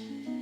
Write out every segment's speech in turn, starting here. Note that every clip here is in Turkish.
Mm-hmm.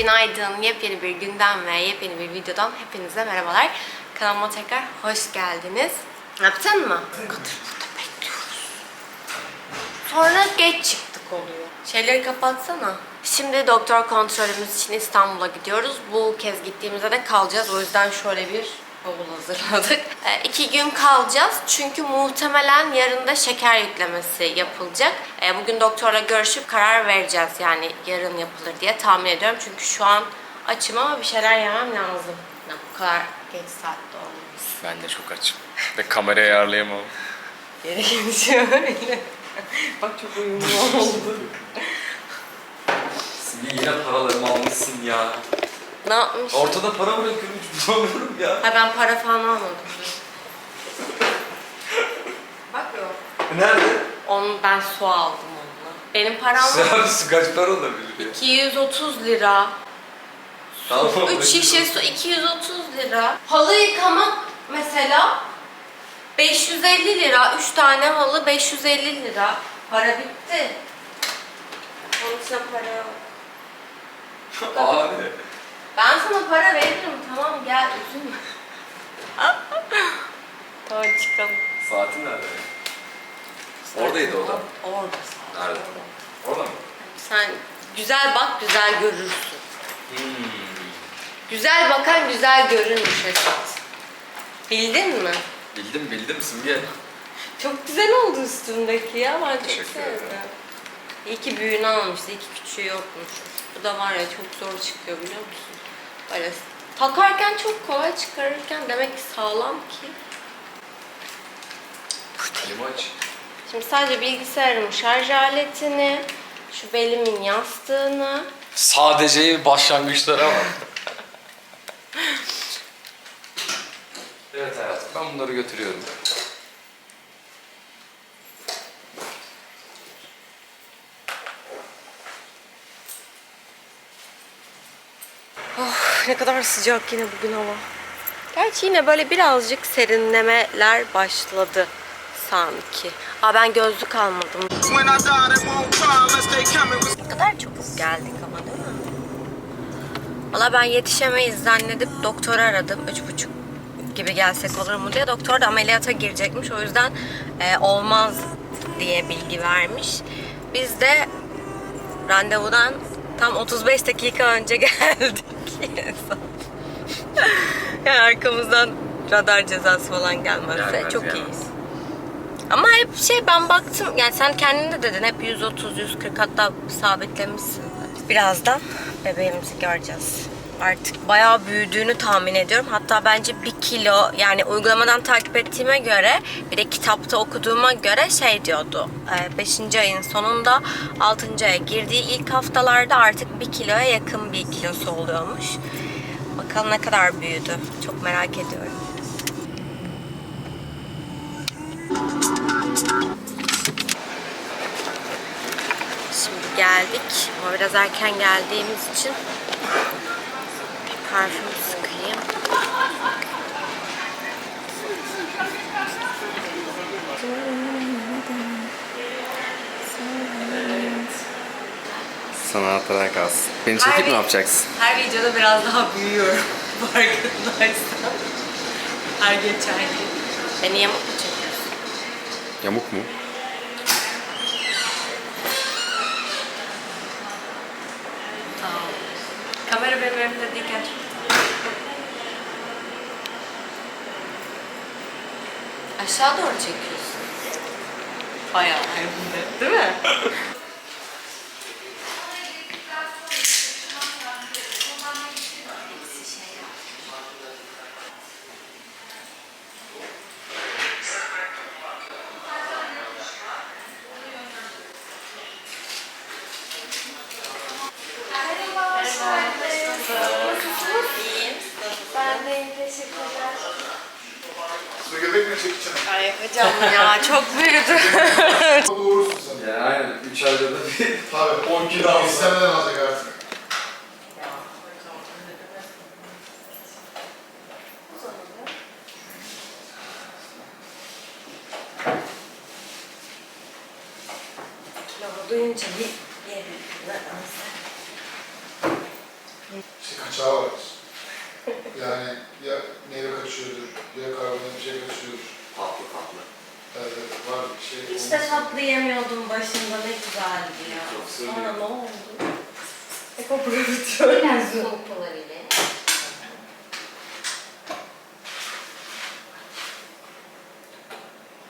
Günaydın. Yepyeni bir günden ve yepyeni bir videodan hepinize merhabalar. Kanalıma tekrar hoş geldiniz. Yaptın mı? Kadır burada bekliyoruz. Sonra geç çıktık oluyor. Şeyleri kapatsana. Şimdi doktor kontrolümüz için İstanbul'a gidiyoruz. Bu kez gittiğimizde de kalacağız. O yüzden şöyle bir bavul hazırladık. E, iki gün kalacağız. Çünkü muhtemelen yarın da şeker yüklemesi yapılacak. E, bugün doktorla görüşüp karar vereceğiz. Yani yarın yapılır diye tahmin ediyorum. Çünkü şu an açım ama bir şeyler yemem lazım. Ya, bu kadar geç saatte olmaz. Ben de çok açım. Ve kamerayı ayarlayamam. Geri gelişiyor öyle. Bak çok uyumlu oldu. Yine paralarımı almışsın ya. Ne yapmış? Ortada para bırakıyorum hiç bulamıyorum ya. Ha ben para falan almadım. Bak yok. Nerede? Onu ben su aldım onunla. Benim param Sen su kaç para olabilir ya? 230 lira. Tamam. 3 şişe su 230 lira. Halı yıkamak mesela 550 lira. 3 tane halı 550 lira. Para bitti. Onun için para yok. Abi. Ben sana para veririm tamam gel üzülme. tamam çıkalım. Saatin nerede? Oradaydı o da. Orada. Nerede? Orada mı? Sen güzel bak güzel görürsün. Hmm. Güzel bakan güzel görürmüş Esat. Bildin mi? Bildim bildim Simge. Çok güzel oldu üstündeki ya. Ben çok Teşekkür sevdim. ederim. İyi ki büyüğünü almıştı. iki küçüğü yokmuş. Bu da var ya çok zor çıkıyor biliyor musun? Böyle takarken çok kolay çıkarırken demek ki sağlam ki. Elimi aç. Şimdi sadece bilgisayarımın şarj aletini, şu belimin yastığını, Sadece başlangıçlara var. evet hayatım ben bunları götürüyorum. Ne kadar sıcak yine bugün hava. Gerçi yine böyle birazcık serinlemeler başladı sanki. Aa ben gözlük almadım. Ne kadar çabuk geldik ama değil mi? Valla ben yetişemeyiz zannedip doktoru aradım. Üç buçuk gibi gelsek olur mu diye. Doktor da ameliyata girecekmiş. O yüzden e, olmaz diye bilgi vermiş. Biz de randevudan tam 35 dakika önce geldik. Yani arkamızdan radar cezası falan gelmezse Gelmez, çok gelmez. iyiyiz. Ama hep şey ben baktım yani sen kendin de dedin hep 130 140 hatta sabitlemişsin. Birazdan bebeğimizi göreceğiz. Artık bayağı büyüdüğünü tahmin ediyorum. Hatta bence bir kilo yani uygulamadan takip ettiğime göre bir de kitapta okuduğuma göre şey diyordu. 5. ayın sonunda 6. aya girdiği ilk haftalarda artık bir kiloya yakın bir kilosu oluyormuş. Bakalım ne kadar büyüdü. Çok merak ediyorum. Şimdi geldik ama biraz erken geldiğimiz için parfüm sıkayım. Sana hatırına kalsın. Beni çekip Harbi. mi yapacaksın? Her videoda biraz daha büyüyorum farkındaysan. Her geçen gün. Beni yamuk mu çekiyorsun? Yamuk mu? Aşağı doğru çekiyorsun. Bayağı önünde, değil mi? İyiyim. Ben de iyiyim, teşekkürler. Su göbek mi çekeceğim? Ay hocam ya çok büyüdü. Doğrusun sen. Ya aynen. 3 ayda da bir Tabii. 10 kilo alsam. İstemeden alacak artık. Lava duyunca bir yerim. İşte kaçağı var. Yani ya meyve kaçıyordur, ya karbonat bir şey kaçıyordur. Tatlı tatlı. Evet, evet, var bir şey. Hiç de olması- tatlı yemiyordum başında ne güzeldi ya. Çok Sonra seviyorum. ne oldu? Eko prodüktör. Biraz soğuk olabilir.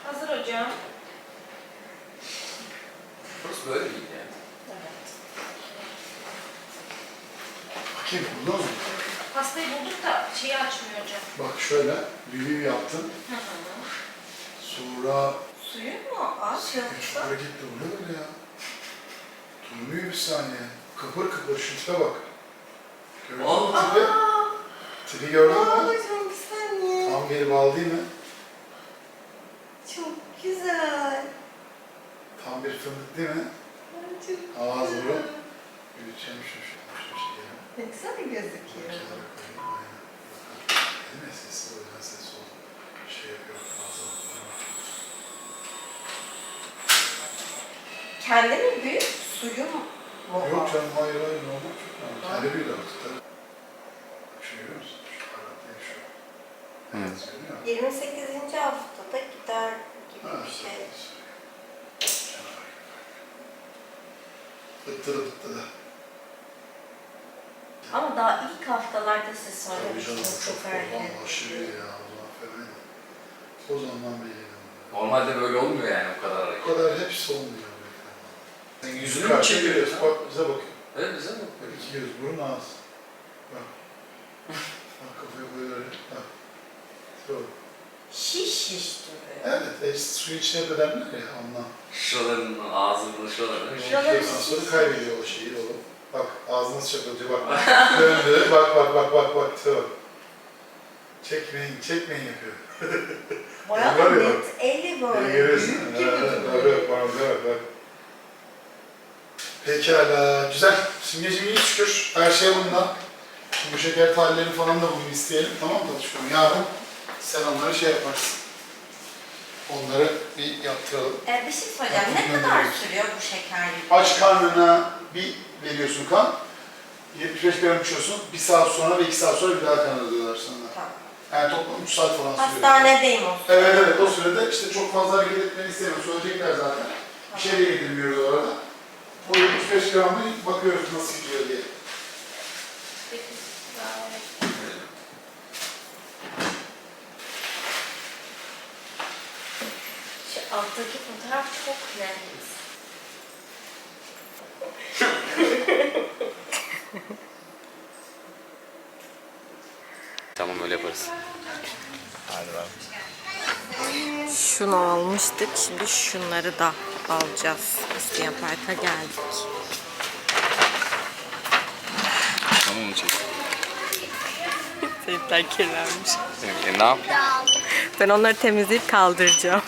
Hazır hocam. Burası böyle değil ya. Bakayım buldun mu? Pastayı bulduk da şeyi açmıyor hocam. Bak şöyle, büyüğü yaptın. Sonra... Suyu mu? Az Şu hareket de bu ne böyle ya? Durmuyor bir saniye. Kıpır kıpır şu tipe bak. Allah! tipi? Gördün mü? Bir saniye. Tam bir bal değil mi? Çok güzel. Tam bir fındık değil mi? Çok Ağız burun. Büyüteceğim şu şu şu şekeri. Ne güzel gözüküyor. Kenara koyayım, aynen. Değil mi? Sessiz o yüzden sessiz oldu. Şey yapıyor, fazla bakma. Kendi mi büyük? Suyu mu? Yok canım, hayır hayır, normal çok normal. Kendi büyüdü artık tabii. Şu görüyor musun? Şu parlaklıyı şu. Evet. Görüyor musun? 28. haftada gider gibi bir şey. Bıttırı bıttırı. Ama daha ilk haftalarda siz Tabii canım, söylemiştiniz çok olan aşırı ya, o zaman fenaydı. O zamandan beri. Normalde böyle olmuyor yani o kadar O hareket. kadar hepsi olmuyor. Sen Yüzünü mü karşı çeviriyorsun? bak bize bakıyor. Evet bize mi? Bak iki göz, burun, ağız. Bak. Bak kafayı böyle. Bak. Yok. Şiş şiş duruyor. Evet, e, su içine ödenler ya ondan. Şuraların ağzının şuralarını. Şuraları Ondan sonra şiş. kaybediyor o şeyi oğlum. Bak ağzı nasıl çakılıyor bak. Döndü, bak bak bak bak bak. bak. Çekmeyin, çekmeyin yapıyor. Bayağı Var ya net bak. eli böyle Görüyorsun. büyük gibi Ha, Bak duruyor. bak bak bak bak. Pekala, güzel. Simgeciğim iyi şükür. Her şey yolunda. Bu şeker tahlillerini falan da bugün isteyelim. Tamam mı Tatuşkum? Yarın sen onları şey yaparsın. Onları bir yaptıralım. Ee, bir şey söyleyeceğim. Ne kadar geliyor. sürüyor bu şeker? Aç karnına bir veriyorsun kan. 75 gram içiyorsun. Bir saat sonra ve iki saat sonra bir daha kan alıyorlar sana. Tamam. Yani toplam 3 saat falan sürüyor. Hastanedeyim o. Evet evet o sürede işte çok fazla hareket etmeni istemiyor. Söyleyecekler zaten. Bir şey de yedirmiyoruz orada. O 75 gramı bakıyoruz nasıl gidiyor diye. Şu fotoğraf çok net. Tamam öyle yaparız. Şunu almıştık. Şimdi şunları da alacağız. İsteyen Park'a geldik. Tamam mı çek? Seyitler kirlenmiş. E, ne yap? Ben onları temizleyip kaldıracağım.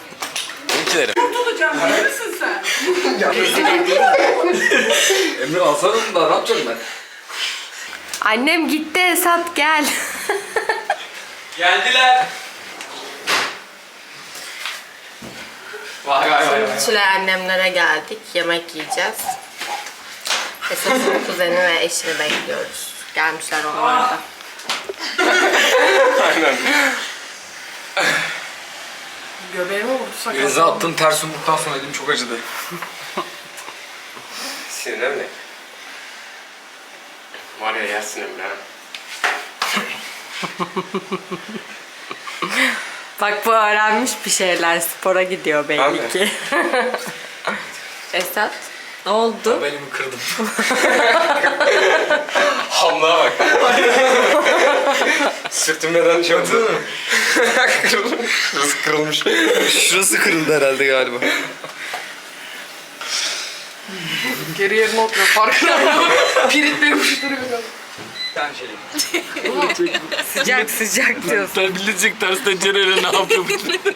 Benimkileri. Tutacağım bilir misin sen? Emre alsana da ne yapacağım ben? Annem gitti Esat gel. Geldiler. Vay vay vay. vay. Çile annemlere geldik. Yemek yiyeceğiz. Esat'ın kuzeni ve eşini bekliyoruz. Gelmişler onlar da. Aynen. Göbeğime vurdu sakal. Denize attığın ters yumruktan sonra elim çok acıdı. Sinirler mi? Var ya yersin Emre. ha. Bak bu öğrenmiş bir şeyler. Spora gidiyor belli Abi. ki. Esat ne oldu? Ben elimi kırdım. Hamla bak. Sırtım neden şey oldu? Şurası kırılmış. Şurası kırıldı herhalde galiba. Geri yerine oturuyor. Farkında mı? Piritle Ben şey. Sıcak sıcak diyorsun. Sen bilecek ters tencereyle ne yapıyor?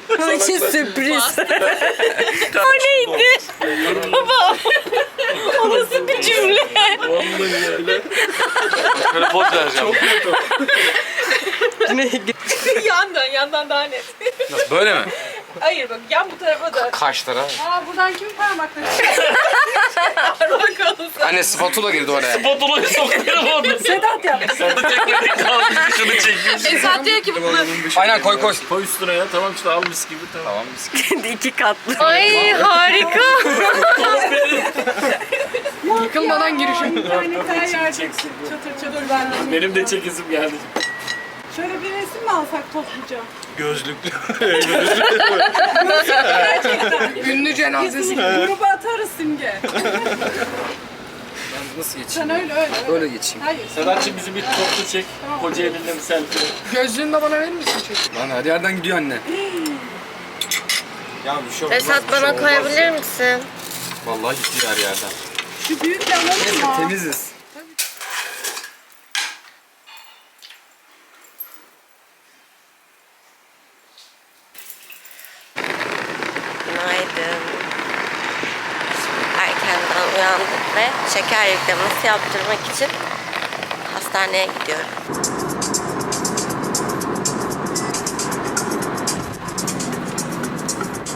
Onun için sürpriz. o neydi? Baba. o nasıl bir cümle? Şöyle poz vereceğim. yandan, yandan daha net. Nasıl böyle mi? Hayır bak yan bu tarafa da. Kaşlara. Aa buradan kimin parmakları? Bakalım. Anne spatula girdi oraya. Botulayı sokuyorum orada. Sedat yaptı. Sen de çekmedin kalmış şunu çekiyorsun. Esat diyor ki bunu. Aynen koy koy. Koy üstüne ya tamam işte al mis gibi tamam. Tamam biz. İki katlı. Ay harika. Yıkılmadan girişim. Bir tane ter yerdeksin. Çatır çatır ben de. Benim de çekisim geldi. Şöyle bir resim mi alsak topluca? Gözlüklü. Ünlü cenazesi gibi. Gruba atarız Simge. Nasıl geçeyim? Sen öyle öyle. Böyle geçeyim. Hayır. Sedat'cığım bizi bir toplu çek. Koca elinde bir selfie. Gözlüğünü de bana verir misin çocuk? Lan her yerden gidiyor anne. ya bir şey olmaz. Esat bir şey bana olmaz. koyabilir misin? Vallahi gitti her yerden. Şu büyük de alalım mı? Temiziz. Günaydın. Erkenden uyandık ve şeker yüklemesi yaptırmak için hastaneye gidiyorum.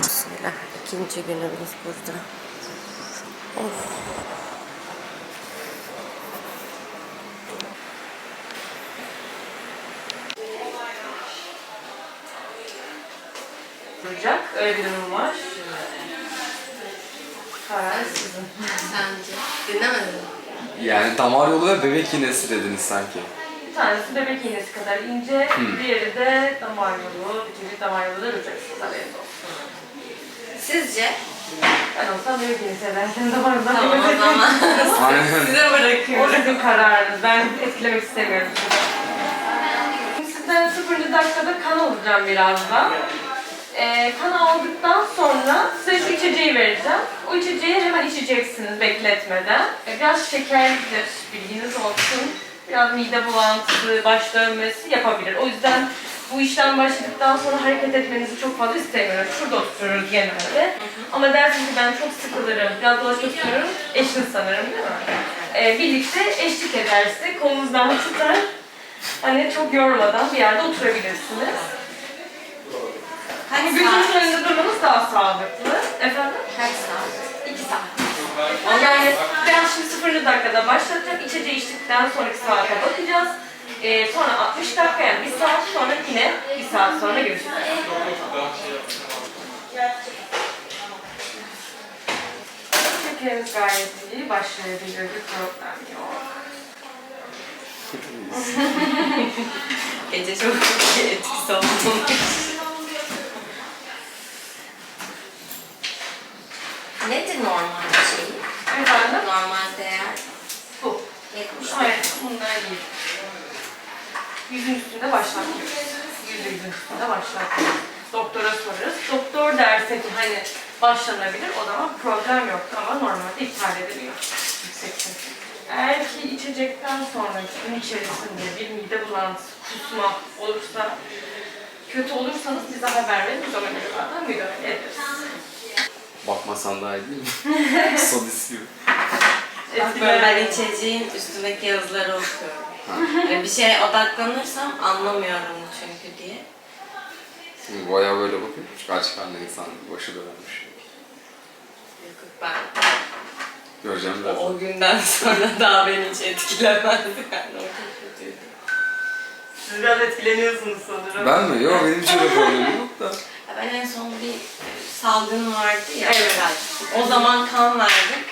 Bismillah. ikinci günümüz burada. Of. Duracak. Öyle bir durum var. Karar sizin. Sence? Dinlemedin mi? Yani damar yolu ve bebek iğnesi dediniz sanki. Bir tanesi bebek iğnesi kadar ince, diğeri de damar yolu, ikinci damar yolu da olsun. Sizce? Ben olsam bebek iğnesi ederken damar yolu Tamam o zaman. Aynen. Size bırakıyorum. O sizin kararınız. Ben etkilemek istemiyorum sizi. Sizden 0. dakikada kan alacağım birazdan. Ee, kan aldıktan sonra size şu içeceği vereceğim. O içeceği hemen içeceksiniz bekletmeden. Ee, biraz şekerlidir, bilginiz olsun. Biraz mide bulantısı, baş dönmesi yapabilir. O yüzden bu işlem başladıktan sonra hareket etmenizi çok fazla istemiyorum. Şurada oturuyoruz genelde. Ama dersiniz ki ben çok sıkılırım, biraz istiyorum. Eşiniz sanırım değil mi? Ee, birlikte eşlik ederse kolunuzdan tutar. Hani çok yormadan bir yerde oturabilirsiniz. Kaç Gözünüzün saat? önünde durmanız daha sağlıklı. Efendim? Kaç saat? İki saat. Yani ben şimdi 0. dakikada başlatacağım. İçeceği içtikten sonraki saate bakacağız. Ee, sonra 60 dakika yani bir saat sonra yine bir saat sonra görüşeceğiz. Şekerimiz gayet iyi. Başlayabilir bir problem yok. Gece çok etkisi oldu. Nedir normal şey? Efendim? Normal değer Bu. 70 Hayır, bunlar değil. Yüzün üstünde başlatıyoruz. Yüzü yüzün üstünde başlatıyoruz. Doktora sorarız. Doktor derse ki hani başlanabilir, o zaman problem yok ama normalde iptal ediliyor. Yüksek. Eğer ki içecekten sonra gün içerisinde bir mide bulantısı, kusma olursa, kötü olursanız bize haber verin, biz ona göre zaten müdahale ederiz. Bakmasan daha iyi değil mi? Sadist gibi. Böyle ben içeceğin üstündeki yazıları okuyorum. Yani bir şeye odaklanırsam anlamıyorum çünkü diye. Şimdi bayağı böyle bakıyor. Çünkü aç karnı insan başı dönmüş. Yok yok ben Göreceğim o, birazdan. o günden sonra daha beni hiç etkilemez yani o çok kötüydü. Siz biraz etkileniyorsunuz sanırım. Ben mi? Yok benim için de problemim yok da. Ben en son bir salgın vardı ya. Evet. O zaman kan verdim.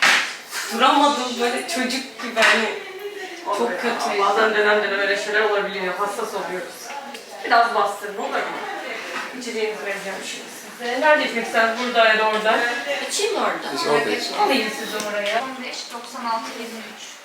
Duramadım böyle çocuk gibi hani çok kötüydü. Bazen dönem dönem öyle şeyler olabiliyor. Hassas oluyoruz. Biraz bastırma olabilir. İçeceğinizi vereceğim şimdi size. Nerede içmek istersiniz? Burada ya da orada. İçeyim mi orada? Hiç orada iç. Alayım sizi oraya. 15, 96, 23.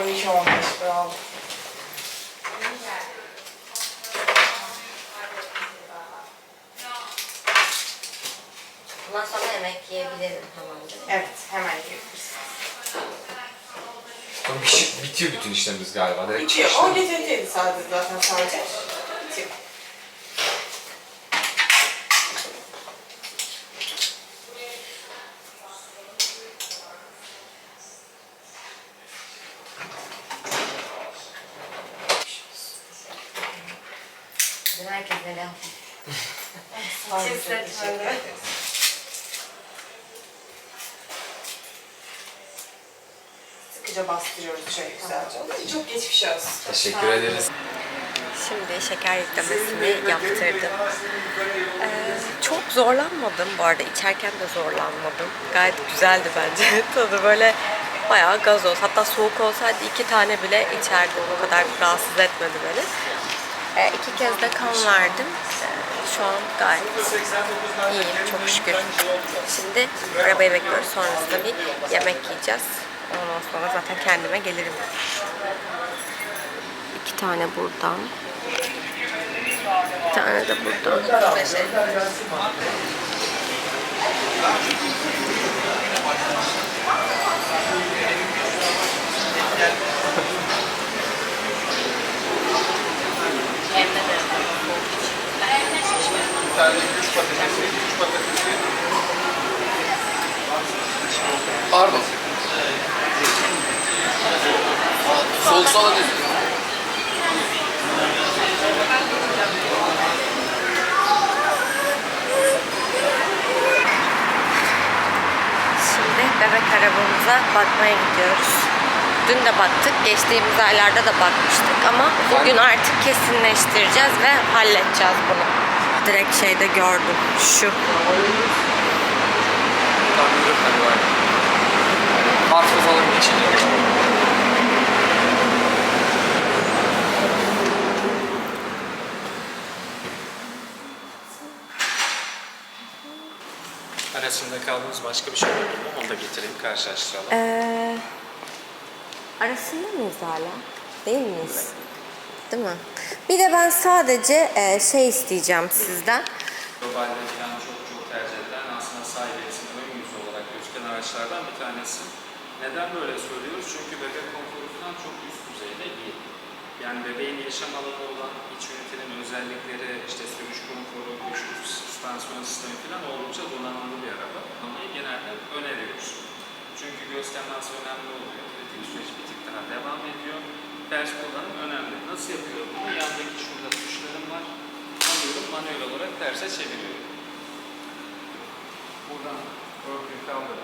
12 15 bravo. Bundan sonra yemek yiyebilirim tamamdır. Evet hemen yiyebiliriz. Tamam, bitiyor bütün işlemimiz galiba. Direkt Bitiyor. çıkışta. 17 sadece zaten sadece. Dün herkes öyle Hiç hissetmedim. Sıkıca bastırıyoruz şöyle güzelce. Çok geçmiş olsun. Teşekkür ederiz. Şimdi şeker yüklemesini yaptırdım. Ee, çok zorlanmadım bu arada. içerken de zorlanmadım. Gayet güzeldi bence. Tadı böyle bayağı gazoz. Hatta soğuk olsaydı iki tane bile içerdim. O kadar rahatsız etmedi beni. Ee, iki kez de kan verdim. Ee, şu an gayet iyiyim çok şükür. Şimdi arabayı bekliyoruz. Sonrasında bir yemek yiyeceğiz. Ondan sonra zaten kendime gelirim. İki tane buradan. Bir tane de buradan. Bir tane güç patatesi, güç patatesi. Pardon. Sol sola düz. Şimdi bebek arabamıza bakmaya gidiyoruz. Dün de baktık, geçtiğimiz aylarda da bakmıştık ama bugün artık kesinleştireceğiz ve halledeceğiz bunu. Direkt şeyde gördüm, şu. Karpuz alalım içine. Arasında kaldığımız başka bir şey oldu mu? Onu da getireyim karşılaştıralım. Ee, arasında mıyız hala? Değil miyiz? Değil mi? Bir de ben sadece e, şey isteyeceğim sizden. Globalde falan çok çok araçlardan bir tanesi. Neden böyle söylüyoruz? Çünkü bebek konforu falan çok üst düzeyde iyi. Yani bebeğin yaşam alanı olan iç ünitenin özellikleri, işte sürüş konforu, güçlü süspansiyon sistemi falan oldukça donanımlı bir araba. Ama genelde öneriyoruz. Çünkü göz teması önemli oluyor. Kritik süreç bir tık daha devam ediyor. Ters kullanım önemli. Nasıl yapıyor bunu? Yandaki şurada tuşlarım var. Alıyorum, manuel olarak terse çeviriyorum. Buradan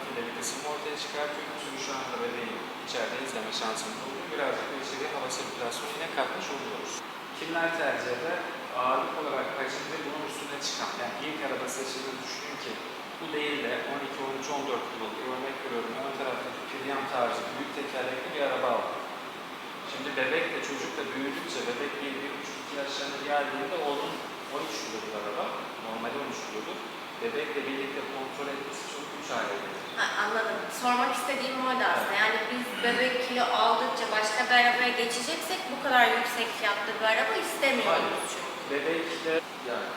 bir de vitesimi ortaya çıkartıyorum. Çünkü şu anda bebeği içeride izleme şansımız oluyor. Birazcık da içeriye hava sirkülasyonu yine katmış oluyoruz. Kimler tercih eder? Ağırlık olarak kaçıncı bunun üstüne çıkan. Yani ilk araba seçildi düşünün ki bu değil de 12, 13, 14 kiloluk örnek veriyorum. Ön taraftaki piryam tarzı büyük tekerlekli bir araba aldım. Şimdi bebek de çocuk da büyüdükçe bebek 1, 1,5 yaşlarına geldiğinde onun 13 kiloluk araba. Normali 13 kiloluk. Bebekle birlikte kontrol etmesi çok güç hale gelir. Ha, anladım. Sormak istediğim oydu aslında. Yani biz bebek kilo aldıkça başka bir arabaya geçeceksek bu kadar yüksek fiyatlı bir araba istemiyoruz çünkü. Bebekle Yani.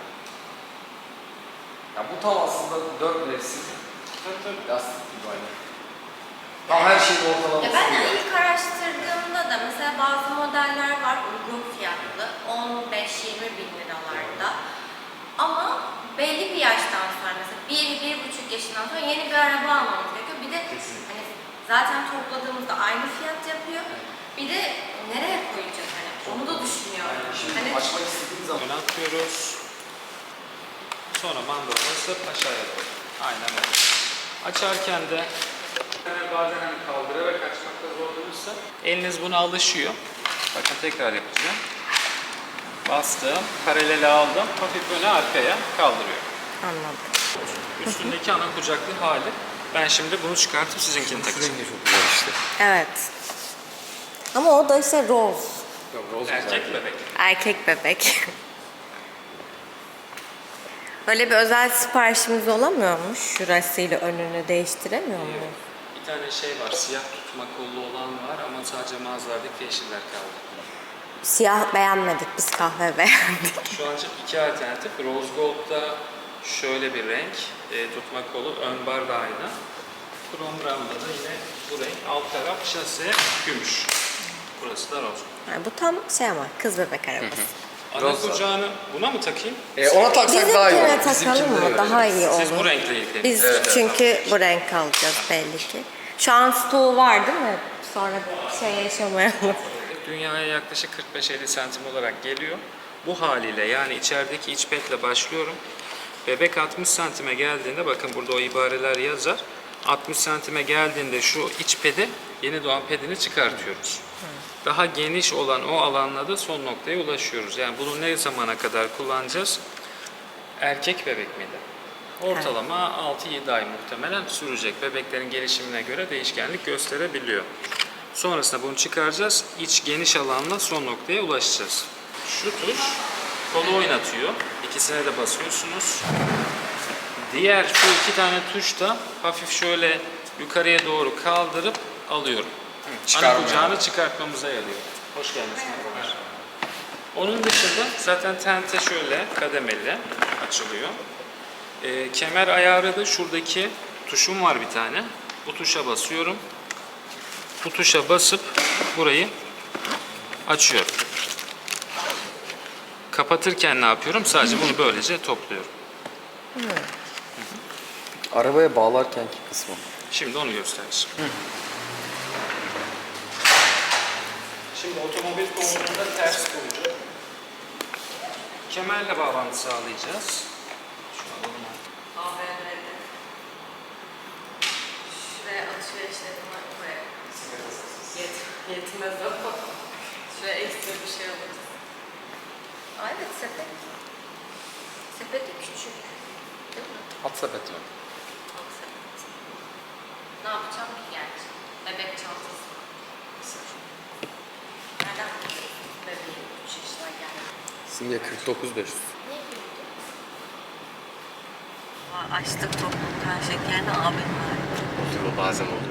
Ya bu tam aslında 4 mevsim tabii tabii lastik gibi aynı. Tam her şeyin ortalaması. Ya ben de yani. ilk araştırdığımda da mesela bazı modeller var uygun fiyatlı 15-20 bin liralarda ama belli bir yaştan sonra mesela 1-1,5 yaşından sonra yeni bir araba almamız gerekiyor. Bir de hani zaten topladığımızda aynı fiyat yapıyor. Bir de nereye koyacağız hani onu da düşünüyorum. Şimdi Hani açmak istediğin zaman Ön atıyoruz. Sonra mandalını ısıp aşağıya doğru. Aynen öyle. Açarken de yani bazen hani kaldırarak açmakta zorlanırsa eliniz buna alışıyor. Bakın tekrar yapacağım. Bastım, paralele aldım, hafif öne arkaya kaldırıyorum. anladım. Üstündeki ana kucaklı hali. Ben şimdi bunu çıkartıp sizinkini takacağım. rengi çok güzel işte. Evet. Ama o da işte Rose. Yok, roz Erkek güzel. bebek. Erkek bebek. Böyle bir özel siparişimiz olamıyormuş. Şurasıyla önünü değiştiremiyor muyuz? Bir tane şey var, siyah tutma kollu olan var ama sadece mağazalardaki yeşiller kaldı. Siyah beğenmedik biz kahve beğendik. Şu an için iki alternatif. Rose Gold'da şöyle bir renk, e, tutma kolu, ön bar da aynı. Chrome Brown'da da yine bu renk. Alt taraf şase, gümüş. Burası da rose. gold. Yani bu tam şey ama kız bebek arabası. Ana kucağını buna mı takayım? E, ona taksak daha iyi olur. Bizimkine takalım Bizimkinde mı? Daha iyi Siz bu olur. renkle ilgili. Biz Evet, evet. çünkü bu renk alacağız belli ki. An stoğu var değil mi? Sonra şey yaşamayalım. Dünyaya yaklaşık 45-50 santim olarak geliyor. Bu haliyle yani içerideki iç pedle başlıyorum. Bebek 60 santime geldiğinde bakın burada o ibareler yazar. 60 santime geldiğinde şu iç pedi yeni doğan pedini çıkartıyoruz. Daha geniş olan o alanla da son noktaya ulaşıyoruz. Yani bunu ne zamana kadar kullanacağız? Erkek bebek miydi? Ortalama 6-7 ay muhtemelen sürecek. Bebeklerin gelişimine göre değişkenlik gösterebiliyor. Sonrasında bunu çıkaracağız. İç geniş alanla son noktaya ulaşacağız. Şu tuş kolu oynatıyor. İkisine de basıyorsunuz. Diğer şu iki tane tuş da hafif şöyle yukarıya doğru kaldırıp alıyorum. Ana çıkarmıyor. kucağını çıkartmamıza yarıyor. Hoş geldiniz. Onun dışında zaten tente şöyle kademeli açılıyor. Ee, kemer ayarı da şuradaki tuşum var bir tane. Bu tuşa basıyorum. Bu tuşa basıp burayı açıyorum. Kapatırken ne yapıyorum? Sadece bunu böylece topluyorum. Arabaya bağlarkenki kısmı. Şimdi onu göstereceğim. Şimdi otomobil koltuğunda ters koyacağım. Kemerle bağlantı sağlayacağız. Yetmez ama. Şuraya ekstra bir şey alırız. Aa, evet sepet. Sepet de küçük. Değil mi? At sepet mi? Alt sepet. Ne yapacağım ki gerçi? Bebek çantası. Nereden? Bebeğim 3 yaşına geldi. Simge 49 500. Niye güldün? Açtık toplum kan şekerini abim var. Oluyor bazen oluyor.